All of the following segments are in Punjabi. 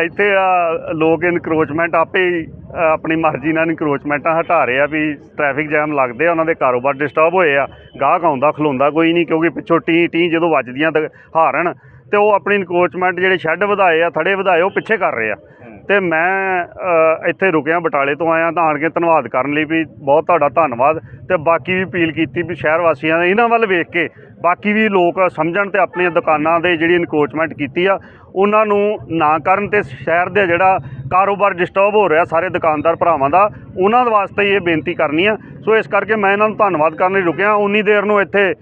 ਇੱਥੇ ਆ ਲੋਕ ਇਨਕਰੋਚਮੈਂਟ ਆਪੇ ਹੀ ਆਪਣੀ ਮਰਜ਼ੀ ਨਾਲ ਇਨਕਰੋਚਮੈਂਟਾਂ ਹਟਾ ਰਹੇ ਆ ਵੀ ਟ੍ਰੈਫਿਕ ਜੈਮ ਲੱਗਦੇ ਆ, ਉਹਨਾਂ ਦੇ ਕਾਰੋਬਾਰ ਡਿਸਟਰਬ ਹੋਏ ਆ। ਗਾਹਕ ਆਉਂਦਾ, ਖਲੋਂਦਾ ਕੋਈ ਨਹੀਂ, ਕਿਉਂਕਿ ਪਿੱਛੋਂ ਟੀ ਟੀ ਜਦੋਂ ਵੱਜਦੀਆਂ ਤਾਂ ਹਾਰਨ, ਤੇ ਉਹ ਆਪਣੀ ਇਨਕਰੋਚਮੈਂਟ ਜਿਹੜੇ ਸ਼ੈੱਡ ਵਧਾਏ ਆ, ਥੜੇ ਵਧਾਏ, ਉਹ ਪਿੱਛੇ ਕਰ ਰਹੇ ਆ। ਤੇ ਮੈਂ ਇੱਥੇ ਰੁਕਿਆ, ਬਟਾਲੇ ਤੋਂ ਆਇਆ ਤਾਂ ਆਣ ਕੇ ਧੰਨਵਾਦ ਕਰਨ ਲਈ ਵੀ ਬਹੁਤ ਤੁਹਾਡਾ ਧੰਨਵਾਦ ਤੇ ਬਾਕੀ ਵੀ ਅਪੀਲ ਕੀਤੀ ਵੀ ਸ਼ਹਿਰ ਵਾਸੀਆਂ ਨੇ ਇਹਨਾਂ ਵੱਲ ਵੇਖ ਕੇ, ਬਾਕੀ ਵੀ ਲੋਕ ਸਮਝਣ ਤੇ ਆਪਣੀਆਂ ਦੁਕਾਨਾਂ ਦੇ ਜਿਹੜੀ ਇਨਕਰੋਚਮੈਂਟ ਕੀਤੀ ਆ, ਉਹਨਾਂ ਨੂੰ ਨਾ ਕਰਨ ਤੇ ਸ਼ਹਿਰ ਦੇ ਜਿਹੜਾ ਕਾਰੋਬਾਰ ਡਿਸਟਰਬ ਹੋ ਰਿਹਾ ਸਾਰੇ ਦੁਕਾਨਦਾਰ ਭਰਾਵਾਂ ਦਾ, ਉਹਨਾਂ ਦੇ ਵਾਸਤੇ ਹੀ ਇਹ ਬੇਨਤੀ ਕਰਨੀ ਆ। ਸੋ ਇਸ ਕਰਕੇ ਮੈਂ ਇਹਨਾਂ ਨੂੰ ਧੰਨਵਾਦ ਕਰਨ ਲਈ ਰੁਕਿਆ। ਉਨੀ ਦੇਰ ਨੂੰ ਇੱਥੇ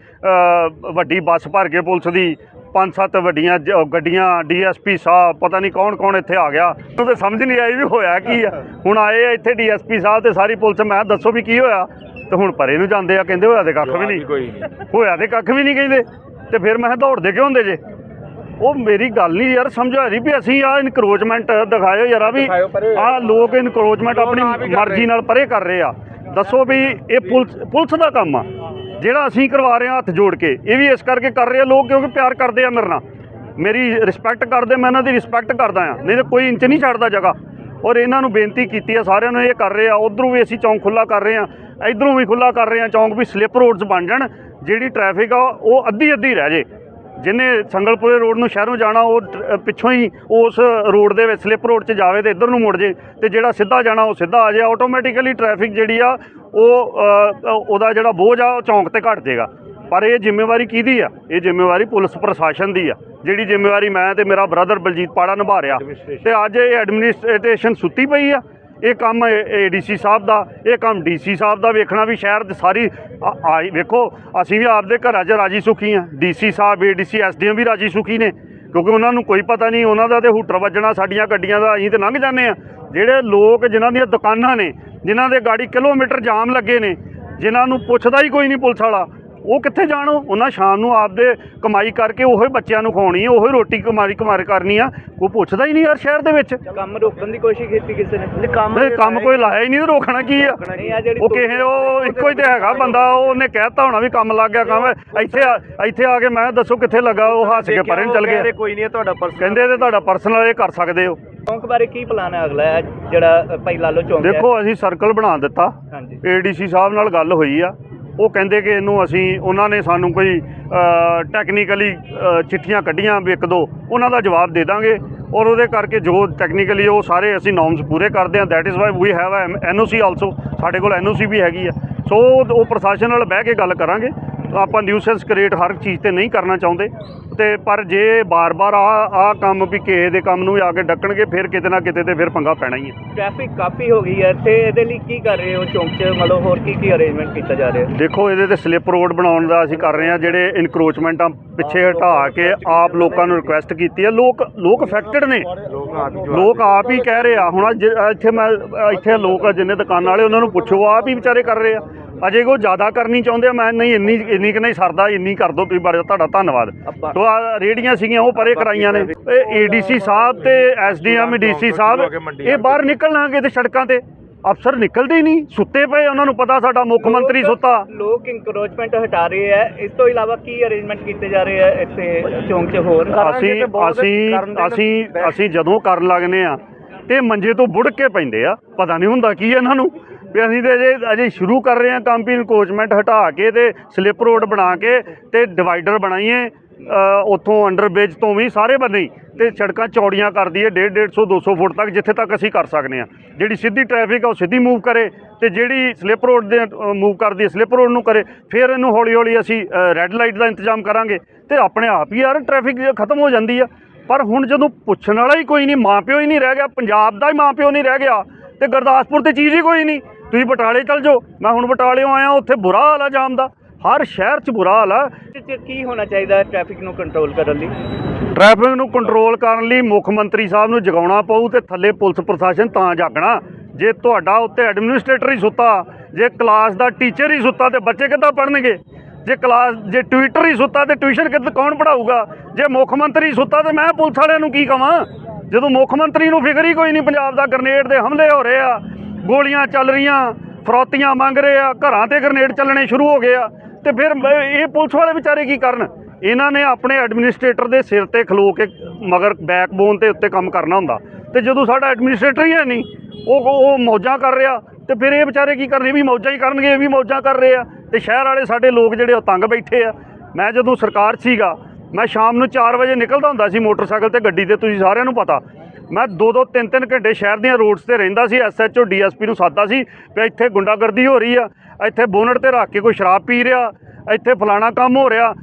ਵੱਡੀ ਬੱਸ ਭਰ ਕੇ ਪੁਲਿਸ ਦੀ ਪੰਜ ਸੱਤ ਵੱਡੀਆਂ ਜ- ਗੱਡੀਆਂ ਡੀਐਸਪੀ ਸਾਹਿਬ ਪਤਾ ਨਹੀਂ ਕੌਣ ਕੌਣ ਇੱਥੇ ਆ ਗਿਆ। ਉਹ ਤੇ ਸਮਝ ਨਹੀਂ ਆਈ ਵੀ ਹੋਇਆ ਕੀ ਆ। ਹੁਣ ਆਏ ਆ ਇੱਥੇ ਡੀਐਸਪੀ ਸਾਹਿਬ ਤੇ ਸਾਰੀ ਪੁਲਿਸ ਮੈਂ ਕਿਹਾ ਦੱਸੋ ਵੀ ਕੀ ਹੋਇਆ? ਤੇ ਹੁਣ ਪਰੇ ਨੂੰ ਜਾਂਦੇ ਆ ਕਹਿੰਦੇ ਹੋਇਆ ਤੇ ਕੱਖ ਵੀ ਨਹੀਂ। ਕੋਈ ਨਹੀਂ। ਹੋਇਆ ਤੇ ਕੱਖ ਵੀ ਨਹੀਂ ਕਹਿੰਦੇ। ਤੇ ਫਿਰ ਮੈਂ ਕਿਹਾ ਦੌੜਦੇ ਕਿਉਂ ਹੁੰਦੇ ਜੇ? ਉਹ ਮੇਰੀ ਗੱਲ ਨਹੀਂ ਯਾਰ ਸਮਝਾ ਰਹੀ ਵੀ ਅਸੀਂ ਆ ਇਨਕਰੋਚਮੈਂਟ ਦਿਖਾਇਓ ਯਾਰਾ ਵੀ ਦਿਖਾਇਓ ਪਰੇ। ਆ ਲੋਕ ਇਨਕਰੋਚਮੈਂਟ ਲੋਕ ਆਪਣੀ ਆਪ ਹੀ ਕਰ ਮਰਜ਼ੀ ਨਾਲ ਪਰੇ ਕਰ ਰਹੇ ਆ। ਦੱਸੋ ਵੀ ਇਹ ਪੁਲਿਸ ਪੁਲਿਸ ਦਾ ਕੰਮ ਆ। ਜਿਹੜਾ ਅਸੀਂ ਕਰਵਾ ਰਹੇ ਹਾਂ ਹੱਥ ਜੋੜ ਕੇ, ਇਹ ਵੀ ਇਸ ਕਰਕੇ ਕਰ ਰਹੇ ਆ ਲੋਕ ਕਿਉਂਕਿ ਪਿਆਰ ਕਰਦੇ ਆ ਮੇਰੇ ਨਾਲ। ਮੇਰੀ ਰਿਸਪੈਕਟ ਕਰਦੇ, ਮੈਂ ਇਹਨਾਂ ਦੀ ਰਿਸਪੈਕਟ ਕਰਦਾ ਆ ਨਹੀਂ ਤਾਂ ਕੋਈ ਇੰਚ ਨਹੀਂ ਛੱਡਦਾ ਜਗ੍ਹਾ। ਔਰ ਇਹਨਾਂ ਨੂੰ ਬੇਨਤੀ ਕੀਤੀ ਆ, ਸਾਰਿਆਂ ਨੂੰ ਇਹ ਕਰ ਰਹੇ ਆ, ਉਧਰੋਂ ਵੀ ਅਸੀਂ ਚੌਂਕ ਖੁੱਲਾ ਕਰ ਰਹੇ ਆ ਇਧਰੋਂ ਵੀ ਖੁੱਲਾ ਕਰ ਰਹੇ ਆ ਚੌਂਕ ਵੀ ਸਲਿੱਪ ਰੋਡਸ ਬਣ ਜਾਣ, ਜਿਹੜੀ ਟ੍ਰੈਫਿਕ ਆ, ਉਹ ਅੱਧੀ ਅੱਧੀ ਰਹਿ ਜੇ। ਜਿਹਨੇ ਸੰਗਲਪੁਰੇ ਰੋਡ ਨੂੰ ਸ਼ਹਿਰੋਂ ਜਾਣਾ, ਉਹ ਪਿੱਛੋਂ ਹੀ ਉਸ ਰੋਡ ਦੇ ਵਿੱਚ ਸਲਿੱਪ ਰੋਡ 'ਚ ਜਾਵੇ ਤੇ ਇੱਧਰ ਨੂੰ ਮੁੜ ਜੇ, ਤੇ ਜਿਹੜਾ ਸਿੱਧਾ ਜਾਣਾ, ਉਹ ਸਿੱਧਾ ਆ ਜਾਏ ਆਟੋਮੈਟਿਕਲੀ ਟ੍ਰੈਫਿਕ ਜਿਹੜੀ ਆ ਉਹ ਉਹਦਾ ਜਿਹੜਾ ਬੋਝ ਆ ਉਹ ਚੌਂਕ ਤੇ ਘਟ ਜਾਏਗਾ। ਪਰ ਇਹ ਜ਼ਿੰਮੇਵਾਰੀ ਕਿਹਦੀ ਆ? ਇਹ ਜ਼ਿੰਮੇਵਾਰੀ ਪੁਲਿਸ ਪ੍ਰਸ਼ਾਸਨ ਦੀ ਆ। ਜਿਹੜੀ ਜ਼ਿੰਮੇਵਾਰੀ ਮੈਂ ਤੇ ਮੇਰਾ ਬ੍ਰਦਰ ਬਲਜੀਤ ਪਾੜਾ ਨਿਭਾ ਰਿਹਾ। ਤੇ ਅੱਜ ਇਹ ਐਡਮਿਨਿਸਟ੍ਰੇਸ਼ਨ ਸੁੱਤੀ ਪਈ ਆ। ਇਹ ਕੰਮ ਏਡੀਸੀ ਸਾਹਿਬ ਦਾ ਇਹ ਕੰਮ ਡੀਸੀ ਸਾਹਿਬ ਦਾ ਵੇਖਣਾ ਵੀ ਸ਼ਹਿਰ ਦੀ ਸਾਰੀ ਵੇਖੋ ਅਸੀਂ ਵੀ ਆਪਦੇ ਘਰਾਂ 'ਚ ਰਾਜੀ ਸੁਖੀ ਆ। ਡੀਸੀ ਸਾਹਿਬ ਏਡੀਸੀ ਐਸਡੀਐਮ ਵੀ ਰਾਜੀ ਸੁਖੀ ਨੇ। ਕਿਉਂਕਿ ਉਹਨਾਂ ਨੂੰ ਕੋਈ ਪਤਾ ਨਹੀਂ, ਉਹਨਾਂ ਦਾ ਤੇ ਹੂਟਰ ਵੱਜਣਾ, ਸਾਡੀਆਂ ਗੱਡੀਆਂ ਦਾ, ਅਸੀਂ ਤੇ ਲੰਘ ਜਾਂਦੇ ਆ ਜਿਹੜੇ ਲੋਕ, ਜਿਨ੍ਹਾਂ ਦੀਆਂ ਦੁਕਾਨਾਂ ਨੇ, ਜਿਨ੍ਹਾਂ ਦੇ ਗਾੜੀ ਕਿਲੋਮੀਟਰ ਜਾਮ ਲੱਗੇ ਨੇ, ਜਿਨ੍ਹਾਂ ਨੂੰ ਪੁੱਛਦਾ ਹੀ ਕੋਈ ਨਹੀਂ ਪੁਲਿਸ ਵਾਲਾ। ਉਹ ਕਿੱਥੇ ਜਾਣ? ਉਹਨਾਂ ਸ਼ਾਮ ਨੂੰ ਆਪਦੇ ਕਮਾਈ ਕਰਕੇ ਉਹੀ ਬੱਚਿਆਂ ਨੂੰ ਖਵਾਉਣੀ ਹੈ ਉਹੀ ਰੋਟੀ ਕਮਾਈ ਕਮਾਰ ਕਰਨੀ ਆ। ਕੋਈ ਪੁੱਛਦਾ ਹੀ ਨਹੀਂ ਯਾਰ ਸ਼ਹਿਰ ਦੇ ਵਿੱਚ। ਕੰਮ ਰੋਕਣ ਦੀ ਕੋਸ਼ਿਸ਼ ਕੀਤੀ ਕਿਸੇ ਨੇ। ਕੰਮ ਕੰਮ ਕੋਈ ਲਾਇਆ ਹੀ ਨਹੀਂ ਤੇ ਰੋਕਣਾ ਕੀ ਆ? ਨਹੀਂ ਆ? ਜਿਹੜੀ ਉਹ ਕਿਸੇ ਉਹ ਇੱਕੋ ਹੀ ਤੇ ਹੈਗਾ ਬੰਦਾ ਉਹਨੇ ਕਹਿਤਾ ਹੋਣਾ ਵੀ ਕੰਮ ਲੱਗ ਗਿਆ ਕੰਮ ਇੱਥੇ ਆ- ਇੱਥੇ ਆ ਕੇ ਮੈਂ ਦੱਸੋ ਕਿੱਥੇ ਲੱਗਾ ਉਹ ਹੱਸ ਕੇ ਪਰੇ ਚੱਲ ਗਿਆ। ਕੋਈ ਨਹੀਂ ਤੁਹਾਡਾ ਪਰਸ ਕਹਿੰਦੇ ਤੇ ਤੁਹਾਡਾ ਪਰਸਨਲ ਇਹ ਕਰ ਸਕਦੇ ਹੋ। ਚੌਂਕ ਬਾਰੇ ਕੀ ਪਲਾਨ ਹੈ ਅਗਲਾ ਜਿਹੜਾ ਭਾਈ ਲਾਲੋ ਚੌਂਕ ਦੇਖੋ ਅਸੀਂ ਸਰਕਲ ਬਣਾ ਦਿੱਤਾ। ਹਾਂਜੀ। ਏਡੀਸੀ ਸਾਹਿਬ ਨਾਲ ਗੱਲ ਹੋਈ ਆ। ਉਹ ਕਹਿੰਦੇ ਕਿ ਇਹਨੂੰ ਅਸੀਂ, ਉਹਨਾਂ ਨੇ ਸਾਨੂੰ ਕੋਈ ਟੈਕਨੀਕਲੀ ਚਿੱਠੀਆਂ ਕੱਢੀਆਂ ਵੀ ਇੱਕ ਦੋ, ਉਹਨਾਂ ਦਾ ਜਵਾਬ ਦੇ ਦਾਂਗੇ। ਔਰ ਉਹਦੇ ਕਰਕੇ ਜੋ ਟੈਕਨੀਕਲੀ ਉਹ ਸਾਰੇ ਅਸੀਂ ਨੋਰਮਸ ਪੂਰੇ ਕਰਦੇ ਹਾਂ। That is why we have NOC also ਸਾਡੇ ਕੋਲ ਐਨਓਸੀ ਵੀ ਹੈਗੀ ਆ। ਸੋ ਉਹ ਉਹ ਪ੍ਰਸ਼ਾਸਨ ਨਾਲ ਬਹਿ ਕੇ ਗੱਲ ਕਰਾਂਗੇ। ਆਪਾਂ ਨਿਊਸੈਂਸ ਕ੍ਰੀਏਟ ਹਰ ਚੀਜ਼ ਤੇ ਨਹੀਂ ਕਰਨਾ ਚਾਹੁੰਦੇ। ਤੇ ਪਰ ਜੇ ਬਾਰ-ਬਾਰ ਆ ਆ ਕੰਮ ਵੀ ਕਿਸੇ ਦੇ ਕੰਮ ਨੂੰ ਆ ਕੇ ਡੱਕਣਗੇ ਫਿਰ ਕਿਤੇ ਨਾ ਕਿਤੇ ਤੇ ਫਿਰ ਪੰਗਾ ਪੈਣਾ ਹੀ ਹੈ। ਟ੍ਰੈਫਿਕ ਕਾਫੀ ਹੋ ਗਈ ਹੈ ਇੱਥੇ ਇਹਦੇ ਲਈ ਕੀ ਕਰ ਰਹੇ ਹੋ? ਚੌਂਕ 'ਚ ਮਤਲਬ ਹੋਰ ਕੀ ਕੀ ਅਰੇਂਜਮੈਂਟ ਕੀਤਾ ਜਾ ਰਿਹਾ? ਦੇਖੋ ਇਹਦੇ ਤੇ ਸਲਿੱਪ ਰੋਡ ਬਣਾਉਣ ਦਾ ਅਸੀਂ ਕਰ ਰਹੇ ਹਾਂ ਜਿਹੜੇ ਇਨਕਰੋਚਮੈਂਟਾਂ ਪਿੱਛੇ ਹਟਾ ਕੇ ਆਪ ਲੋਕਾਂ ਨੂੰ ਰਿਕੁਐਸਟ ਕੀਤੀ ਹੈ। ਲੋਕ ਲੋਕ ਅਫੈਕਟਡ ਨੇ। ਲੋਕ ਆਪ ਹੀ ਕਹਿ ਰਹੇ ਆ। ਹੁਣ ਇੱਥੇ ਮੈਂ ਇੱਥੇ ਲੋਕ ਜਿੰਨੇ ਦੁਕਾਨਾਂ ਵਾਲੇ ਉਹਨਾਂ ਨੂੰ ਪੁੱਛੋ ਆਪ ਹੀ ਵਿਚਾਰੇ ਕਰ ਰਹੇ ਆ। ਅਜੇ ਕੋ ਜ਼ਿਆਦਾ ਕਰਨੀ ਚਾਹੁੰਦੇ ਆ ਮੈਂ ਨਹੀਂ ਇੰਨੀ ਇੰਨੀ ਕਿ ਨਹੀਂ ਸਰਦਾ ਇੰਨੀ ਕਰ ਦੋ ਤੁਸੀਂ ਬੜਾ ਤੁਹਾਡਾ ਧੰਨਵਾਦ। ਤੋ ਆ ਰੇੜੀਆਂ ਸੀਗੀਆਂ ਉਹ ਪਰੇ ਕਰਾਈਆਂ ਨੇ। ਇਹ ਏਡੀਸੀ ਸਾਹਿਬ ਤੇ ਐਸਡੀਐਮ ਡੀਸੀ ਸਾਹਿਬ ਇਹ ਬਾਹਰ ਨਿਕਲਣਾਗੇ ਤੇ ਸੜਕਾਂ ਤੇ। ਅਫਸਰ ਨਿਕਲਦੇ ਹੀ ਨਹੀਂ ਸੁੱਤੇ ਪਏ ਉਹਨਾਂ ਨੂੰ ਪਤਾ ਸਾਡਾ ਮੁੱਖ ਮੰਤਰੀ ਸੁੱਤਾ। ਲੋਕ ਇਨਕਰੋਚਮੈਂਟ ਹਟਾ ਰਹੇ ਹੈ ਇਸ ਤੋਂ ਇਲਾਵਾ ਕੀ ਅਰੇਂਜਮੈਂਟ ਕੀਤੇ ਜਾ ਰਹੇ ਹੈ ਇੱਥੇ ਚੌਂਕ 'ਚ ਹੋਰ? ਅਸੀਂ ਅਸੀਂ ਅਸੀਂ ਅਸੀਂ ਜਦੋਂ ਕਰਨ ਲੱਗਨੇ ਆ ਤੇ ਮੰਜੇ ਤੋਂ ਬੁੜ ਕੇ ਪੈਂਦੇ ਆ। ਪਤਾ ਨਹੀਂ ਹੁੰਦਾ ਕੀ ਇਹਨਾਂ ਨੂੰ। ਵੀ ਅਸੀਂ ਤੇ ਅਜੇ ਅਜੇ ਸ਼ੁਰੂ ਕਰ ਰਹੇ ਹਾਂ ਕੰਮ ਵੀ ਇਨਕੋਚਮੈਂਟ ਹਟਾ ਕੇ ਤੇ ਸਲਿੱਪ ਰੋਡ ਬਣਾ ਕੇ ਤੇ ਡਿਵਾਈਡਰ ਬਣਾਈਏ ਉੱਥੋਂ ਅੰਡਰ ਬ੍ਰਿਜ ਤੋਂ ਵੀ ਸਾਰੇ ਬੰਨੇ ਹੀ ਤੇ ਸੜਕਾਂ ਚੌੜੀਆਂ ਕਰ ਦਈਏ 1.5 150 200 ਫੁੱਟ ਤੱਕ ਜਿੱਥੇ ਤੱਕ ਅਸੀਂ ਕਰ ਸਕਦੇ ਆ ਜਿਹੜੀ ਸਿੱਧੀ ਟ੍ਰੈਫਿਕ ਆ, ਉਹ ਸਿੱਧੀ ਮੂਵ ਕਰੇ ਤੇ ਜਿਹੜੀ ਸਲਿੱਪ ਰੋਡ ਦੇ ਮੂਵ ਕਰਦੀ ਹੈ ਸਲਿੱਪ ਰੋਡ ਨੂੰ ਕਰੇ, ਫਿਰ ਇਹਨੂੰ ਹੌਲੀ ਹੌਲੀ ਅਸੀਂ ਰੈੱਡ ਲਾਈਟ ਦਾ ਇੰਤਜ਼ਾਮ ਕਰਾਂਗੇ ਤੇ ਆਪਣੇ ਆਪ ਹੀ ਯਾਰ ਟ੍ਰੈਫਿਕ ਖਤਮ ਹੋ ਜਾਂਦੀ ਆ। ਪਰ ਹੁਣ ਜਦੋਂ ਪੁੱਛਣ ਵਾਲਾ ਹੀ ਕੋਈ ਨਹੀਂ, ਮਾਪਿਓ ਹੀ ਨਹੀਂ ਰਹਿ ਗਿਆ, ਪੰਜਾਬ ਦਾ ਹੀ ਮਾਪਿਓ ਨਹੀਂ ਰਹਿ ਗਿਆ ਤੇ ਗੁਰਦਾਸਪੁਰ ਤੇ ਚੀਜ਼ ਹੀ ਕੋਈ ਨਹੀਂ। ਤੁਸੀਂ ਬਟਾਲੇ ਚੱਲ ਜਾਓ। ਮੈਂ ਹੁਣ ਬਟਾਲਿਓਂ ਆਇਆ ਉੱਥੇ ਬੁਰਾ ਹਾਲ ਆ ਜਾਮ ਦਾ। ਹਰ ਸ਼ਹਿਰ 'ਚ ਬੁਰਾ ਹਾਲ ਆ। ਕੀ ਹੋਣਾ ਚਾਹੀਦਾ ਟ੍ਰੈਫਿਕ ਨੂੰ ਕੰਟਰੋਲ ਕਰਨ ਲਈ? ਟ੍ਰੈਫਿਕ ਨੂੰ ਕੰਟਰੋਲ ਕਰਨ ਲਈ ਮੁੱਖ ਮੰਤਰੀ ਸਾਹਿਬ ਨੂੰ ਜਗਾਉਣਾ ਪਊ ਤੇ ਥੱਲੇ ਪੁਲਿਸ ਪ੍ਰਸ਼ਾਸਨ ਤਾਂ ਜਾਗਣਾ। ਜੇ ਤੁਹਾਡਾ ਉੱਤੇ ਐਡਮਿਨਿਸਟ੍ਰੇਟਰ ਹੀ ਸੁੱਤਾ ਜੇ ਕਲਾਸ ਦਾ ਟੀਚਰ ਹੀ ਸੁੱਤਾ ਤੇ ਬੱਚੇ ਕਿੱਦਾਂ ਪੜ੍ਹਨਗੇ? ਜੇ ਕਲਾਸ ਜੇ ਟਵਿੱਟਰ ਹੀ ਸੁੱਤਾ ਤੇ ਟਿਊਸ਼ਨ ਕਿੱਦਾਂ ਕੌਣ ਪੜਾਊਗਾ ਜੇ ਮੁੱਖ ਮੰਤਰੀ ਸੁੱਤਾ ਤੇ ਮੈਂ ਪੁਲਿਸ ਵਾਲਿਆਂ ਨੂੰ ਕੀ ਕਵਾਂ? ਜਦੋਂ ਮੁੱਖ ਮੰਤਰੀ ਨੂੰ ਫਿਕਰ ਹੀ ਕੋਈ ਨਹੀਂ ਪੰਜਾਬ ਦਾ ਗ੍ਰਨੇਡ ਦੇ ਹਮਲੇ ਹੋ ਰਹੇ ਆ ਗੋਲੀਆਂ ਚੱਲ ਰਹੀਆਂ, ਫਰੌਤੀਆਂ ਮੰਗ ਰਹੇ ਆ, ਘਰਾਂ ਤੇ ਗ੍ਰਨੇਡ ਚੱਲਣੇ ਸ਼ੁਰੂ ਹੋ ਗਏ ਆ। ਤੇ ਫਿਰ ਇਹ ਪੁਲਿਸ ਵਾਲੇ ਵਿਚਾਰੇ ਕੀ ਕਰਨ? ਇਹਨਾਂ ਨੇ ਆਪਣੇ ਐਡਮਿਨਿਸਟ੍ਰੇਟਰ ਦੇ ਸਿਰ ਤੇ ਖਲੋ ਕੇ ਮਗਰ ਬੈਕਬੋਨ ਤੇ ਉੱਤੇ ਕੰਮ ਕਰਨਾ ਹੁੰਦਾ। ਤੇ ਜਦੋਂ ਸਾਡਾ ਐਡਮਿਨਿਸਟ੍ਰੇਟਰ ਹੀ ਹੈ ਨਹੀਂ, ਉਹ ਉਹ ਮੌਜਾਂ ਕਰ ਰਿਹਾ। ਤੇ ਫਿਰ ਇਹ ਵਿਚਾਰੇ ਕੀ ਕਰਨੇ? ਵੀ ਮੌਜਾਂ ਹੀ ਕਰਨਗੇ, ਇਹ ਵੀ ਮੌਜਾਂ ਕਰ ਰਹੇ ਆ। ਤੇ ਸ਼ਹਿਰ ਵਾਲੇ ਸਾਡੇ ਲੋਕ ਜਿਹੜੇ ਉਹ ਤੰਗ ਬੈਠੇ ਆ। ਮੈਂ ਜਦੋਂ ਸਰਕਾਰ ਸੀਗਾ, ਮੈਂ ਸ਼ਾਮ ਨੂੰ 4 ਵਜੇ ਨਿਕਲਦਾ ਹੁੰਦਾ ਸੀ ਮੋਟਰਸਾਈਕਲ ਤੇ ਗੱਡੀ ਤੇ, ਤੁਸੀਂ ਸਾਰਿਆਂ ਨੂੰ ਪਤਾ। ਮੈਂ ਦੋ ਦੋ ਤਿੰਨ ਤਿੰਨ ਘੰਟੇ ਸ਼ਹਿਰ ਦੀਆਂ ਰੋਡਸ ਤੇ ਰਹਿੰਦਾ ਸੀ ਐਸਐਚਓ ਡੀਐਸਪੀ ਨੂੰ ਸਾਦਾ ਸੀ ਵੀ ਇੱਥੇ ਗੁੰਡਾਗਰਦੀ ਹੋ ਰਹੀ ਆ, ਇੱਥੇ ਬੋਨਟ ਤੇ ਰੱਖ ਕੇ ਕੋਈ ਸ਼ਰਾਬ ਪੀ ਰਿਹਾ, ਇੱਥੇ ਫਲਾਣਾ ਕੰਮ ਹੋ ਰਿਹਾ।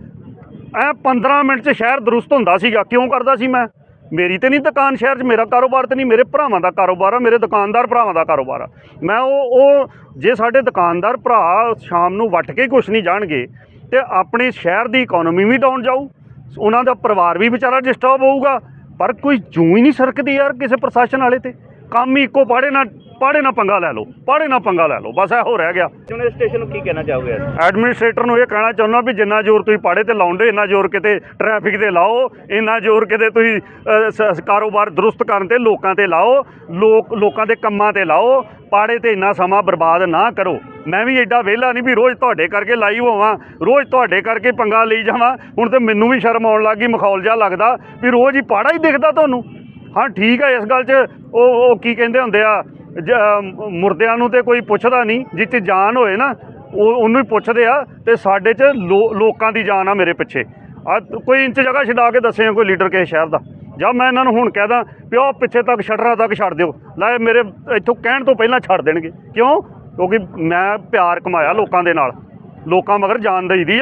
ਐ 15 ਮਿੰਟ 'ਚ ਸ਼ਹਿਰ ਦਰੁਸਤ ਹੁੰਦਾ ਸੀਗਾ, ਕਿਉਂ ਕਰਦਾ ਸੀ ਮੈਂ? ਮੇਰੀ ਤੇ ਨਹੀਂ ਦੁਕਾਨ ਸ਼ਹਿਰ 'ਚ, ਮੇਰਾ ਕਾਰੋਬਾਰ ਤੇ ਨਹੀਂ, ਮੇਰੇ ਭਰਾਵਾਂ ਦਾ ਕਾਰੋਬਾਰ ਆ, ਮੇਰੇ ਦੁਕਾਨਦਾਰ ਭਰਾਵਾਂ ਦਾ ਕਾਰੋਬਾਰ ਆ। ਮੈਂ ਉਹ ਉਹ ਜੇ ਸਾਡੇ ਦੁਕਾਨਦਾਰ ਭਰਾ ਸ਼ਾਮ ਨੂੰ ਵੱਟ ਕੇ ਕੁਛ ਨਹੀਂ ਜਾਣਗੇ, ਤੇ ਆਪਣੇ ਸ਼ਹਿਰ ਦੀ ਇਕਨੋਮੀ ਵੀ ਡਾਊਨ ਜਾਊ, ਉਹਨਾਂ ਦਾ ਪਰਿਵਾਰ ਵੀ ਵਿਚਾਰਾ ਡਿਸਟਰਬ ਹੋਊਗਾ ਪਰ ਕੋਈ ਜੂੰ ਹੀ ਨਹੀਂ ਸਰਕਦੀ ਯਾਰ ਕਿਸੇ ਪ੍ਰਸ਼ਾਸਨ ਵਾਲੇ ਤੇ। ਕੰਮ ਹੀ ਇੱਕੋ ਪਾੜੇ ਨਾ ਪਾੜੇ ਨਾ ਪੰਗਾ ਲੈ ਲਓ ਪਾੜੇ ਨਾ ਪੰਗਾ ਲੈ ਲਓ ਬਸ ਇਹੋ ਰਹਿ ਗਿਆ। ਯੂਨੀਅਨ ਸਟੇਸ਼ਨ ਨੂੰ ਕੀ ਕਹਿਣਾ ਚਾਹੋਗੇ? ਐਡਮਿਨਿਸਟ੍ਰੇਟਰ ਨੂੰ ਇਹ ਕਹਿਣਾ ਚਾਹੁੰਦਾ ਵੀ ਜਿੰਨਾ ਜ਼ੋਰ ਤੁਸੀਂ ਪਾੜੇ ਤੇ ਲਾਉਂਦੇ ਇੰਨਾ ਜ਼ੋਰ ਕਿਤੇ ਟ੍ਰੈਫਿਕ ਤੇ ਲਾਓ ਇੰਨਾ ਜ਼ੋਰ ਕਿਤੇ ਤੁਸੀਂ ਸ- ਕਾਰੋਬਾਰ ਦਰੁਸਤ ਕਰਨ ਤੇ ਲੋਕਾਂ ਤੇ ਲਾਓ ਲੋਕ ਲੋਕਾਂ ਦੇ ਕੰਮਾਂ ਤੇ ਲਾਓ ਪਾੜੇ ਤੇ ਇੰਨਾ ਸਮਾਂ ਬਰਬਾਦ ਨਾ ਕਰੋ। ਮੈਂ ਵੀ ਐਡਾ ਵਿਹਲਾ ਨਹੀਂ ਵੀ ਰੋਜ਼ ਤੁਹਾਡੇ ਕਰਕੇ ਲਾਈਵ ਹੋਵਾਂ ਰੋਜ਼ ਤੁਹਾਡੇ ਕਰਕੇ ਪੰਗਾ ਲਈ ਜਾਵਾਂ ਹੁਣ ਤੇ ਮੈਨੂੰ ਵੀ ਸ਼ਰਮ ਆਉਣ ਲੱਗੀ ਮਖੌਲ ਜਿਹਾ ਲੱਗਦਾ ਵੀ ਰੋਜ਼ ਹੀ ਪਾੜਾ ਹੀ ਦਿਖਦਾ ਤੁਹਾਨੂੰ। ਹਾਂ ਠੀਕ ਹੈ ਇਸ ਗੱਲ 'ਚ ਉਹ ਉਹ ਕੀ ਕਹਿੰਦੇ ਹੁੰਦੇ ਆ ਮੁਰਦਿਆਂ ਨੂੰ ਤੇ ਕੋਈ ਪੁੱਛਦਾ ਨਹੀਂ। ਜਿੱਥੇ ਜਾਨ ਹੋਏ ਨਾ, ਉਹ, ਉਹਨੂੰ ਹੀ ਪੁੱਛਦੇ ਆ ਤੇ ਸਾਡੇ 'ਚ ਲੋ- ਲੋਕਾਂ ਦੀ ਜਾਨ ਆ ਮੇਰੇ ਪਿੱਛੇ। ਆ ਕੋਈ ਇੰਚ ਜਗ੍ਹਾ ਛਡਾ ਕੇ ਦੱਸੇ ਕੋਈ ਲੀਡਰ ਕਿਸੇ ਸ਼ਹਿਰ ਦਾ। ਜਾਂ ਮੈਂ ਇਹਨਾਂ ਨੂੰ ਹੁਣ ਕਹਿਦਾ ਵੀ ਉਹ ਪਿੱਛੇ ਤੱਕ ਸ਼ਟਰਾਂ ਤੱਕ ਛੱਡ ਦਿਓ। ਲੈ ਮੇਰੇ ਇੱਥੋਂ ਕਹਿਣ ਤੋਂ ਪਹਿਲਾਂ ਛੱਡ ਦੇਣਗੇ। ਕਿਉਂ? ਕਿਉਂਕਿ ਮੈਂ ਪਿਆਰ ਕਮਾਇਆ ਲੋਕਾਂ ਦੇ ਨਾਲ। ਲੋਕਾਂ ਮਗਰ ਜਾਨ ਦਈਦੀ ਆ।